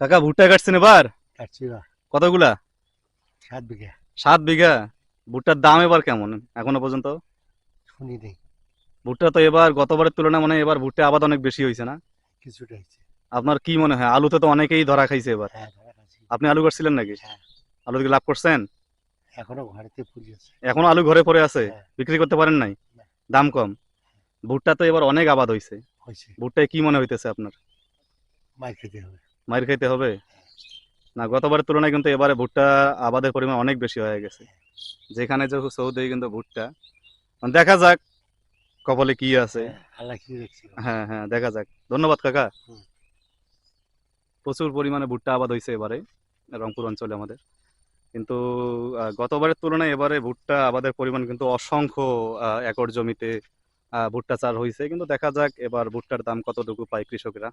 কাকা ভুট্টা কাটছেন এবার? কাটছি কতগুলা? সাত বিঘা। সাত বিঘা? ভুট্টার দাম এবার কেমন এখনও পর্যন্ত? শুনি নেই। ভুট্টা তো এবার গতবারের তুলনায় মনে এবার ভুট্টা আবাদ অনেক বেশি হয়েছে না? কিছুটা হয়েছে আপনার কি মনে হয়? আলুতে তো অনেকেই ধরা খাইছে এবার। হ্যাঁ আপনি আলু কাটছিলেন নাকি? হ্যাঁ। আলু থেকে লাভ করছেন? এখনও ঘরেতে ফুল আছে। এখনও আলু ঘরে পড়ে আছে? হ্যাঁ। বিক্রি করতে পারেন নাই? দাম কম? ভুট্টা তো এবার অনেক আবাদ হয়েছে ভুট্টায় কি মনে হইতেছে আপনার? খেতে হবে। মাইর খাইতে হবে? না গতবারের তুলনায় কিন্তু এবারে ভুট্টা আবাদের পরিমাণ অনেক বেশি হয়ে গেছে। যেখানে যে সৌদি কিন্তু ভুট্টা। মানে দেখা যাক কপালে কি আছে। হ্যাঁ, হ্যাঁ হ্যাঁ দেখা যাক। ধন্যবাদ কাকা। প্রচুর পরিমাণে ভুট্টা আবাদ হয়েছে এবারে রংপুর অঞ্চলে আমাদের। কিন্তু গতবারের তুলনায় এবারে ভুট্টা আবাদের পরিমাণ কিন্তু অসংখ্য একর জমিতে ভুট্টা চাষ হয়েছে কিন্তু দেখা যাক এবার ভুট্টার দাম কতটুকু পায় কৃষকরা।